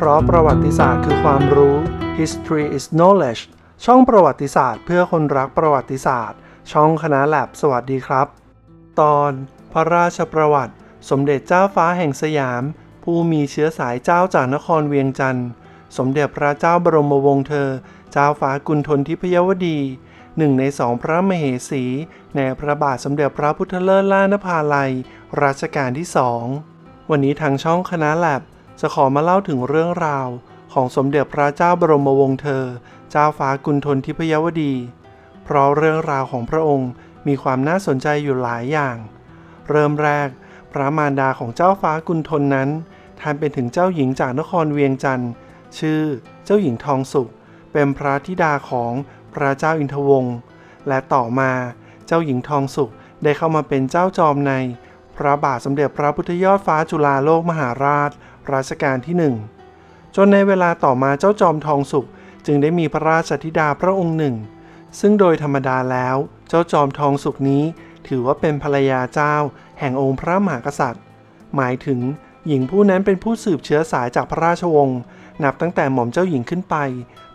เพราะประวัติศาสตร์คือความรู้ history is knowledge ช่องประวัติศาสตร์เพื่อคนรักประวัติศาสตร์ ช่องคณะแลบสวัสดีครับ ตอนพระราชประวัติ สมเด็จเจ้าฟ้าแห่งสยาม ผู้มีเชื้อสายเจ้าจากนครเวียงจันทร์สมเด็จพระเจ้าบรมวงศ์เธอ เจ้าฟ้ากุณฑลทิพยวดี หนึ่งในสองพระมเหสี ในพระบาทสมเด็จพระพุทธเลิศล่านภาลัย รัชกาลที่สอง วันนี้ทางช่องคณะแลบ จะขอมาเล่าถึงเรื่องราวของสมเด็จพระเจ้าบรมวงศ์เธอ เจ้าฟ้ากุณฑลทิพยวดี เพราะเรื่องราวของพระองค์มีความน่าสนใจอยู่หลายอย่าง เริ่มแรก พระมารดาของเจ้าฟ้ากุณฑลนั้นท่านเป็นถึงเจ้าหญิงจากนครเวียงจันทร์ชื่อเจ้าหญิงทองสุข เป็นพระธิดาของพระเจ้าอินทวงศ์และต่อมาเจ้าหญิงทองสุขได้เข้ามาเป็นเจ้าจอมใน พระบาทสมเด็จพระพุทธยอดฟ้าจุฬาโลกมหาราช รัชกาลที่หนึ่งจนในเวลาต่อมาเจ้าจอมทองสุข จึงได้มีพระราชธิดาพระองค์หนึ่ง ซึ่งโดยธรรมดาแล้ว เจ้าจอมทองสุขนี้ ถือว่าเป็นภรรยาเจ้า แห่งองค์พระมหากษัตริย์ หมายถึงหญิงผู้นั้นเป็นผู้สืบเชื้อสายจากพระราชวงศ์นับตั้งแต่หม่อมเจ้าหญิงขึ้นไป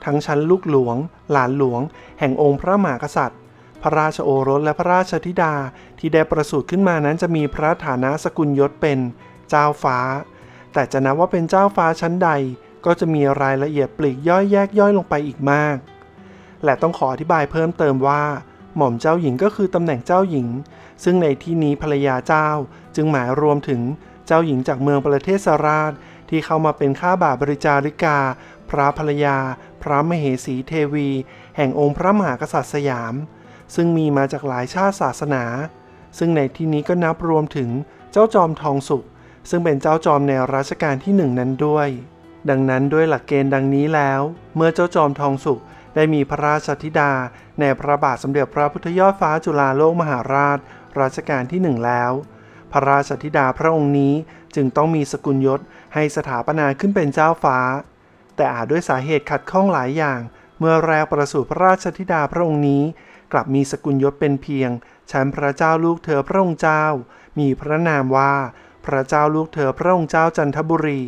ทั้งชั้นลูกหลวง หลานหลวง แห่งองค์พระมหากษัตริย์ พระราชโอรสและพระราชธิดาที่ได้ประสูติขึ้นมานั้นจะมีพระฐานะสกุลยศเป็น เจ้าฟ้า แต่จะนับว่าเป็นเจ้าฟ้าชั้นใดก็จะมีรายละเอียดปลีกย่อยแยกย่อยลงไปอีกมาก และต้องขออธิบายเพิ่มเติมว่า หม่อมเจ้าหญิงก็คือตำแหน่งเจ้าหญิง ซึ่งในที่นี้ภรรยาเจ้าจึงหมายรวมถึงเจ้าหญิงจากเมืองประเทศสราช ที่เข้ามาเป็นข้าบาบริจาริกา พระภรรยา พระมเหสีเทวี แห่งองค์พระมหากษัตริย์สยาม ซึ่งมีมาจากหลายชาติศาสนา ซึ่งในที่นี้ก็นับรวมถึงเจ้าจอมทองสุข ซึ่งเป็นเจ้าจอมในรัชกาลที่หนึ่งนั้นด้วย ดังนั้นด้วยหลักเกณฑ์ดังนี้แล้ว เมื่อเจ้าจอมทองสุขได้มีพระราชธิดา ในพระบาทสมเด็จพระพุทธยอดฟ้าจุฬาโลกมหาราช รัชกาลที่หนึ่งแล้ว พระราชธิดาพระองค์นี้จึงต้องมีสกุลยศให้สถาปนาขึ้นเป็นเจ้าฟ้า แต่อาจด้วยสาเหตุขัดข้องหลายอย่าง เมื่อแรกประสูติพระราชธิดาพระองค์นี้ กลับมีสกุลยศเป็นเพียง ชั้นพระเจ้าลูกเธอพระองค์เจ้า มีพระนามว่า พระเจ้าลูกเธอพระองค์เจ้าจันทบุรี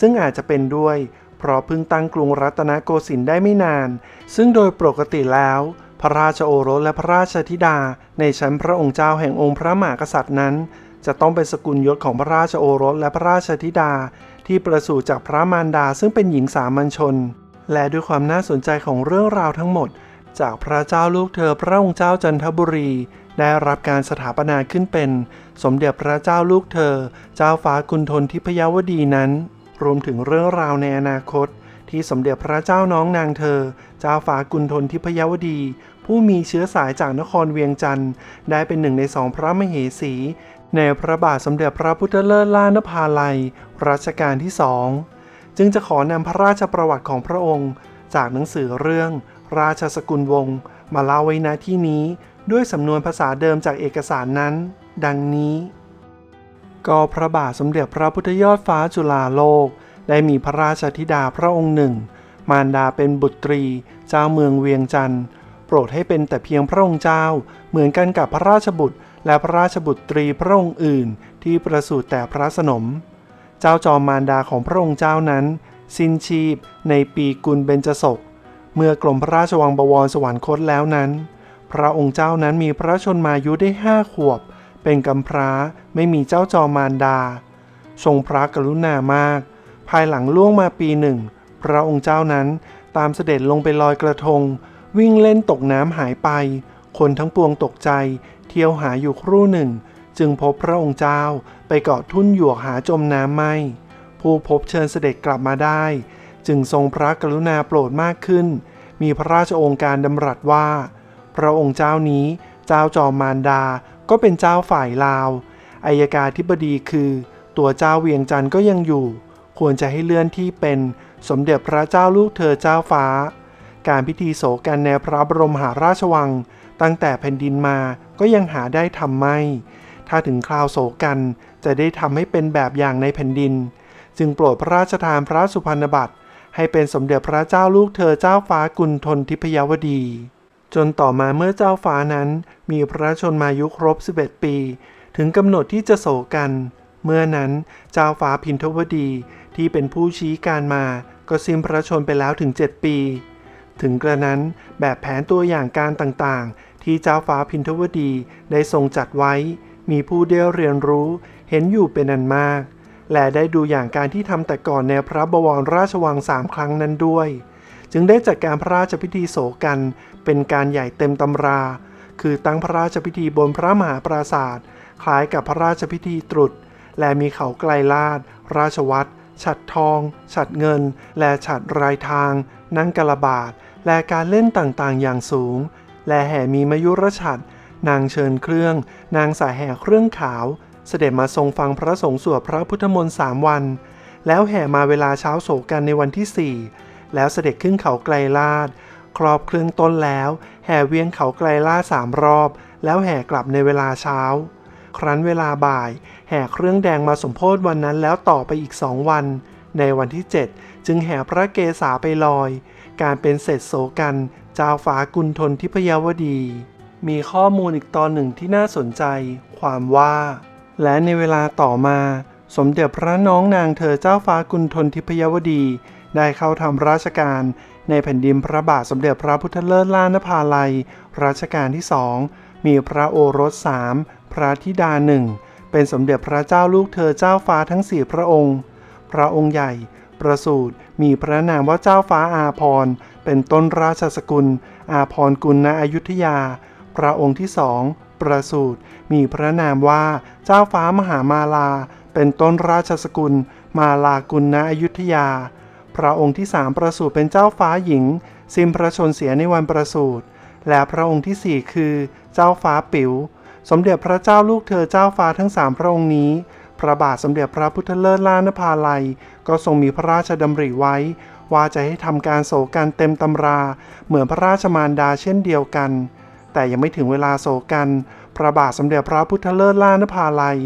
ซึ่งอาจจะเป็นด้วย เพราะเพิ่งตั้งกรุงรัตนโกสินทร์ได้ไม่นาน ซึ่งโดยปกติแล้ว พระราชโอรสและพระราชธิดา ในชั้นพระองค์เจ้าแห่งองค์พระมหากษัตริย์นั้น จะต้องเป็นสกุลยศของพระราชโอรสและพระราชธิดา ที่ประสูติจากพระมารดาซึ่งเป็นหญิงสามัญชน และด้วยความน่าสนใจของเรื่องราวทั้งหมด จากพระเจ้าลูกเธอพระองค์เจ้าจันทบุรี ได้รับการสถาปนาขึ้นเป็น สมเด็จพระเจ้าลูกเธอ เจ้าฟ้ากุณฑลทิพยวดีนั้น รวมถึงเรื่องราวในอนาคต ที่สมเด็จพระเจ้าน้องนางเธอ เจ้าฟ้ากุณฑลทิพยวดี ผู้มีเชื้อสายจากนครเวียงจันทร์ได้เป็นหนึ่งในสองพระมเหสี ในพระบาทสมเด็จพระพุทธเลิศล่านภาลัยรัชกาลที่สองจึงจะขอนำพระราชประวัติของพระองค์ จากหนังสือเรื่อง ราชสกุลวงศ์มาเล่าไว้ณที่นี้ด้วยสำนวนภาษาเดิมจากเอกสารนั้น ดังนี้ ก็พระบาทสมเด็จพระพุทธยอดฟ้าจุฬาโลก ได้มีพระราชธิดาพระองค์หนึ่ง มารดาเป็นบุตรี เจ้าเมืองเวียงจันทร์โปรดให้เป็นแต่เพียงพระองค์เจ้า เหมือนกันกับพระราชบุตร และพระราชบุตรีพระองค์อื่น ที่ประสูติแต่พระสนม เจ้าจอมมารดาของพระองค์เจ้านั้น สิ้นชีพในปีกุลเบญจศก เมื่อกรมพระราชวังบวรสวรรคตแล้วนั้น พระองค์เจ้านั้นมีพระชนมายุได้ห้าขวบ เป็นกำพร้าไม่มีเจ้าจอมมารดา ทรงพระกรุณามาก ภายหลังล่วงมาปีหนึ่ง พระองค์เจ้านั้นตามเสด็จลงไปลอยกระทง วิ่งเล่นตกน้ำหายไป คนทั้งปวงตกใจ เที่ยวหาอยู่ครู่หนึ่ง จึงพบพระองค์เจ้าไปเกาะทุ่นหยวกหาจมน้ำไม่ ผู้พบเชิญเสด็จกลับมาได้ จึงทรงพระกรุณาโปรดมากขึ้น มีพระราชโองการดำรัสว่า พระองค์เจ้านี้เจ้าจอมมารดาก็เป็นเจ้าฝ่ายลาวอายการธิบดีคือ ตัวเจ้าเวียงจันทร์ก็ยังอยู่ ควรจะให้เลื่อนที่เป็นสมเด็จพระเจ้าลูกเธอเจ้าฟ้า การพิธีโศกันในพระบรมมหาราชวัง ตั้งแต่แผ่นดินมาก็ยังหาได้ทำไม่ ถ้าถึงคราวโศกันจะได้ทำให้เป็นแบบอย่างในแผ่นดิน จึงโปรดพระราชทานพระสุพรรณบัตร ให้เป็นสมเด็จพระเจ้าลูกเธอเจ้าฟ้ากุณฑลทิพยวดี จนต่อมาเมื่อเจ้าฟ้านั้นมีพระชนมายุครบ 11 ปี ถึงกำหนดที่จะโศกัน เมื่อนั้นเจ้าฟ้าพินทวดีที่เป็นผู้ชี้การมา ก็สิ้นพระชนไปแล้วถึง 7 ปี ถึงกระนั้นแบบแผนตัวอย่างการต่างๆ ที่เจ้าฟ้าพินทวดีได้ทรงจัดไว้ มีผู้ได้เรียนรู้เห็นอยู่เป็นอันมาก และได้ดูอย่างการที่ทำแต่ก่อนในพระบวรราชวังสามครั้งนั้นด้วย จึงได้จัดการพระราชพิธีโศกันเป็นการใหญ่เต็มตำรา คือตั้งพระราชพิธีบนพระมหาปราศาสตร์คล้ายกับพระราชพิธีตรุษ และมีเขาไกลลาด ราชวัตรฉัดทอง ฉัดเงิน และฉัดรายทาง นั่งกระบาด และการเล่นต่างๆ อย่างสูง และแห่มีมยุรฉัดนางเชิญเครื่อง นางสายแห่เครื่องขาว เสด็จมาทรงฟังพระสงฆ์สวดพระพุทธมนต์สามวัน แล้วแห่มาเวลาเช้าโศกกันในวันที่สี่แล้วเสด็จขึ้นเขาไกลลาด ครอบเครื่องต้นแล้ว แห่เวียนเขาไกลลาดสามรอบ แล้วแห่กลับในเวลาเช้า ครั้นเวลาบ่าย แห่เครื่องแดงมาสมโพธิวันนั้นแล้วต่อไปอีกสองวัน ในวันที่ 7 จึงแห่พระเกศาไปลอย การเป็นเสร็จโสกันเจ้าฟ้ากุณฑลทิพยวดีมีข้อมูลอีกตอนหนึ่งที่น่าสนใจ ความว่า และในเวลาต่อมา สมเด็จพระน้องนางเธอเจ้าฟ้ากุณฑลทิพยวดี ได้เข้าทำราชการในแผ่นดินพระบาทสมเด็จพระพุทธเลิศล้านภาลัย รัชกาลที่สอง มีพระโอรสสามพระธิดาหนึ่ง เป็นสมเด็จพระเจ้าลูกเธอเจ้าฟ้าทั้งสี่พระองค์ พระองค์ใหญ่ ประสูติมีพระนามว่าเจ้าฟ้าอาพร เป็นต้นราชสกุล อาพรกุลณอยุธยา พระองค์ที่สอง ประสูติมีพระนามว่าเจ้าฟ้ามหามาลา เป็นต้นราชสกุล มาลากุลณอยุธยา พระองค์ที่สามประสูติเป็นเจ้าฟ้าหญิง สิ้นพระชนเสียในวันประสูติและพระองค์ที่สี่คือเจ้าฟ้าปิ๋วสมเด็จพระเจ้าลูกเธอเจ้าฟ้าทั้งสามพระองค์นี้ พระบาทสมเด็จพระพุทธเลิศล้านภาลัย ก็ทรงมีพระราชดำริไว้ ว่าจะให้ทำการโศกันเต็มตำรา เหมือนพระราชมารดาเช่นเดียวกัน แต่ยังไม่ถึงเวลาโศกัน พระบาทสมเด็จพระพุทธเลิศล้านภาลัย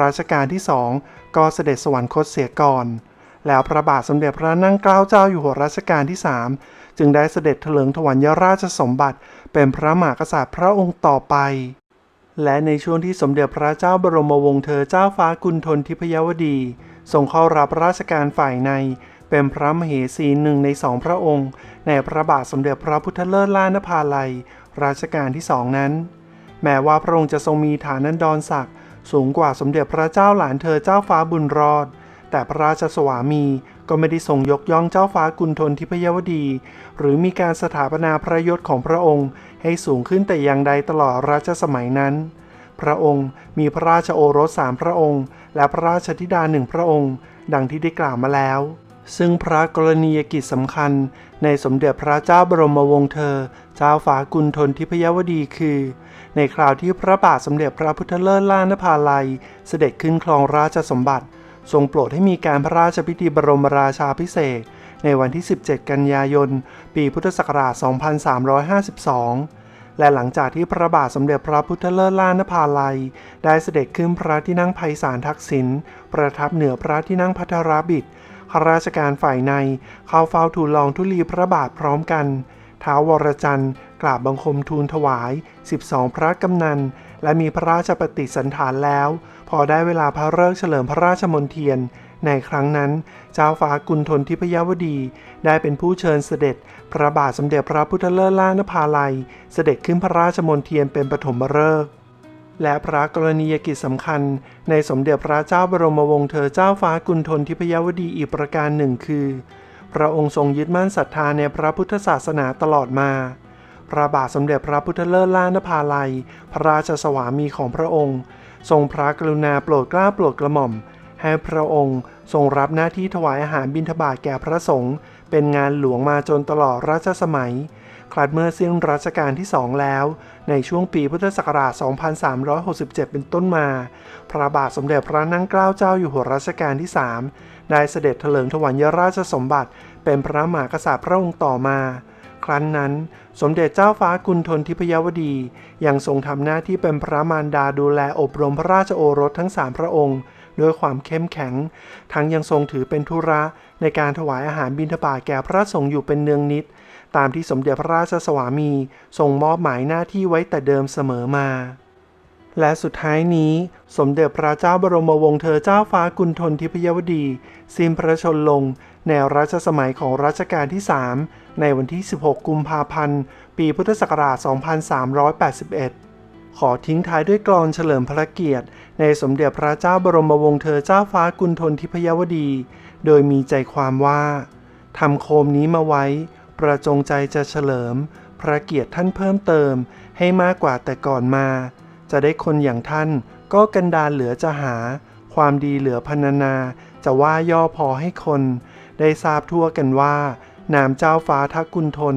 รัชกาลที่สองก็เสด็จสวรรคตเสียก่อน แล้วพระบาทสมเด็จพระนั่งเกล้าเจ้าอยู่หัวรัชกาลที่สามจึงได้เสด็จเถลิงถวัลยราชสมบัติ เป็นพระมหากษัตริย์พระองค์ต่อไป และในช่วงที่สมเด็จพระเจ้าบรมวงศ์เธอเจ้าฟ้ากุณฑลทิพยวดีทรงเข้ารับราชการฝ่ายในเป็นพระมเหสีหนึ่งในสองพระองค์ ในพระบาทสมเด็จพระพุทธเลิศล้านภาลัย รัชกาลที่สองนั้น แม้ว่าพระองค์จะทรงมีฐานันดรศักดิ์สูงกว่าสมเด็จพระเจ้าหลานเธอเจ้าฟ้าบุญรอด แต่พระราชสวามีก็ไม่ได้ทรงยกย่องเจ้าฟ้ากุณฑลทิพยวดี หรือมีการสถาปนาพระยศของพระองค์ให้สูงขึ้นแต่อย่างใดตลอดรัชสมัยนั้น พระองค์มีพระราชโอรสสามพระองค์ และพระราชธิดาหนึ่งพระองค์ ดังที่ได้กล่าวมาแล้ว ซึ่งพระกรณียกิจสำคัญ ในสมเด็จพระเจ้าบรมวงศ์เธอ เจ้าฟ้ากุณฑลทิพยวดีคือ ในคราวที่พระบาทสมเด็จพระพุทธเลิศล้านภาลัย เสด็จขึ้นครองราชสมบัติ ทรงโปรดให้มีการพระราชพิธีบรมราชาพิเศษ ในวันที่ 17 กันยายน ปีพุทธศักราช 2352และหลังจากที่พระบาทสมเด็จพระพุทธเลิศล้านภาลัย ได้เสด็จขึ้นพระที่นั่งไพศาลทักษิณประทับเหนือพระที่นั่งพัทรบิดข้าราชการฝ่ายใน เข้าเฝ้าทูลลองทุลีพระบาทพร้อมกัน ท้าววรจันทร์กราบบังคมทูลถวาย 12 พระกำนัน และมีพระราชปฏิสันถานแล้ว พอได้เวลาพระเลิกเฉลิมพระราชมนเทียน ในครั้งนั้น เจ้าฟ้ากุณฑลทิพยวดี ได้เป็นผู้เชิญเสด็จ พระบาทสมเด็จพระพุทธเลิศล้านภาลัย เสด็จขึ้นพระราชมนเทียนเป็นปฐมฤกษ์และพระกรณียกิจสำคัญ ในสมเด็จพระเจ้าบรมวงศ์เธอเจ้าฟ้ากุณฑลทิพยวดีอีกประการหนึ่งคือ พระองค์ทรงยึดมั่นศรัทธาในพระพุทธศาสนาตลอดมา พระบาทสมเด็จพระพุทธเลิศล้านภาลัย พระราชสวามีของพระองค์ ทรงพระกรุณาโปรดเกล้าโปรดกระหม่อม ให้พระองค์ทรงรับหน้าที่ถวายอาหารบิณฑบาตแก่พระสงฆ์ เป็นงานหลวงมาจนตลอดรัชสมัย คลัดเมื่อสิ้นรัชกาลที่สองแล้ว ในช่วงปีพุทธศักราช 2367 เป็นต้นมา พระบาทสมเด็จพระนั่งเกล้าเจ้าอยู่หัวรัชกาลที่ 3 ได้เสด็จเถลิงถวัลยราชสมบัติ เป็นพระมหากษัตริย์พระองค์ต่อมาครั้นนั้นสมเด็จเจ้าฟ้ากุณฑลทิพยวดี ยังทรงทำหน้าที่เป็นพระมารดาดูแลอบรมพระราชโอรสทั้งสามพระองค์ ด้วยความเข้มแข็ง ทั้งยังทรงถือเป็นธุระในการถวายอาหารบิณฑบาตแก่พระสงฆ์อยู่เป็นเนืองนิด ตามที่สมเด็จพระราชสวามีทรงมอบหมายหน้าที่ไว้แต่เดิมเสมอมาและสุดท้ายนี้สมเด็จพระเจ้าบรมวงศ์เธอเจ้าฟ้ากุณฑลทิพยวดี สิ้นพระชนลง ในรัชสมัยของรัชกาลที่ 3 ในวันที่ 16 กุมภาพันธ์ ปีพุทธศักราช 2381 ขอทิ้งท้ายด้วยกลอนเฉลิมพระเกียรติ ในสมเด็จพระเจ้าบรมวงศ์เธอเจ้าฟ้ากุณฑลทิพยวดี โดยมีใจความว่าทำโคมนี้มาไว้ ประจงใจจะเฉลิม พระเกียรติท่านเพิ่มเติม ให้มากกว่าแต่ก่อนมา จะได้คนอย่างท่าน ก็กันดารเหลือจะหา ความดีเหลือพรรณนา จะว่าย่อพอให้คน ได้ทราบทั่วกันว่านามเจ้าฟ้าทักกุณฑล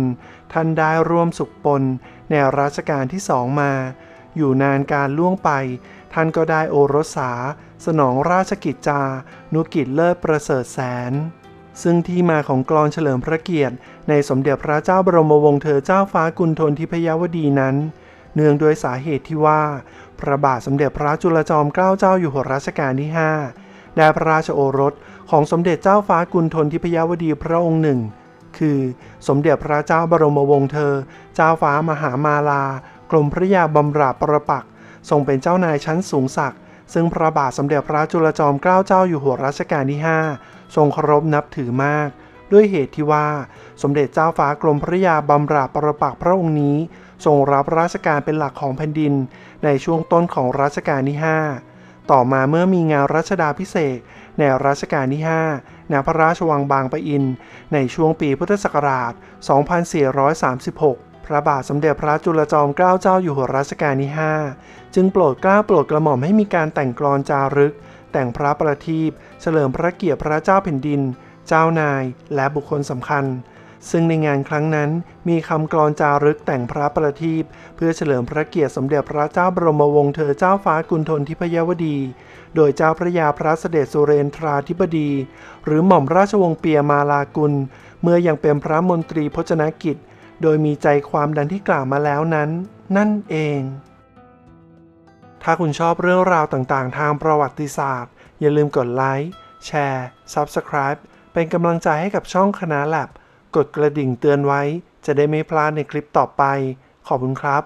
ท่านได้ร่วมสุขปนในรัชกาลที่สองมา อยู่นานการล่วงไป ท่านก็ได้โอรสา สนองราชกิจจา นุกิจเลิศประเสริฐแสน ซึ่งที่มาของกลอนเฉลิมพระเกียรติ ในสมเด็จพระเจ้าบรมวงศ์เธอเจ้าฟ้ากุณฑลทิพยวดีนั้น เนื่องด้วยสาเหตุที่ว่า พระบาทสมเด็จพระจุลจอมเกล้าเจ้าอยู่หัวรัชกาลที่ 5 ได้พระราชโอรสของสมเด็จเจ้าฟ้ากุณฑลทิพยวดีพระองค์หนึ่งคือสมเด็จพระเจ้าบรมวงศ์เธอ เจ้าฟ้ามหามาลา กรมพระยาบำราบประปักทรงเป็นเจ้านายชั้นสูงศักดิ์ซึ่งพระบาทสมเด็จพระจุลจอมเกล้าเจ้าอยู่หัวรัชกาลที่ 5 ทรงเคารพนับถือมาก ด้วยเหตุที่ว่า สมเด็จเจ้าฟ้ากรมพระยาบำราบประปักพระองค์นี้ ทรงรับราชการเป็นหลักของแผ่นดิน ในช่วงต้นของรัชกาลที่ 5 ต่อมาเมื่อมีงานรัชดาพิเศษในรัชกาลที่ 5 ณ พระราชวังบางปะอิน ในช่วงปีพุทธศักราช 2436 พระบาทสมเด็จพระจุลจอมเกล้าเจ้าอยู่หัวรัชกาลที่ 5 จึงโปรดเกล้าโปรดกระหม่อมให้มีการแต่งกลอนจารึก แต่งพระประทีปเฉลิมพระเกียรติพระเจ้าแผ่นดิน เจ้านายและบุคคลสำคัญ ซึ่งในงานครั้งนั้นมีคำกลอนจารึกแต่งพระประทีปเพื่อเฉลิมพระเกียรติสมเด็จพระเจ้าบรมวงศ์เธอเจ้าฟ้ากุณฑลทิพยวดี โดยเจ้าพระยาพระเสด็จสุเรนทราธิบดี หรือหม่อมราชวงศ์เปียมาลากุล เมื่อยังเป็นพระมนตรีพจนกิจ โดยมีใจความดังที่กล่าวมาแล้วนั้น นั่นเอง ถ้าคุณชอบเรื่องราวต่างๆ ทางประวัติศาสตร์ อย่าลืมกดไลค์ แชร์ Subscribe เป็นกำลังใจให้กับช่องคณะแลบกดกระดิ่งเตือนไว้ จะได้ไม่พลาดในคลิปต่อไป ขอบคุณครับ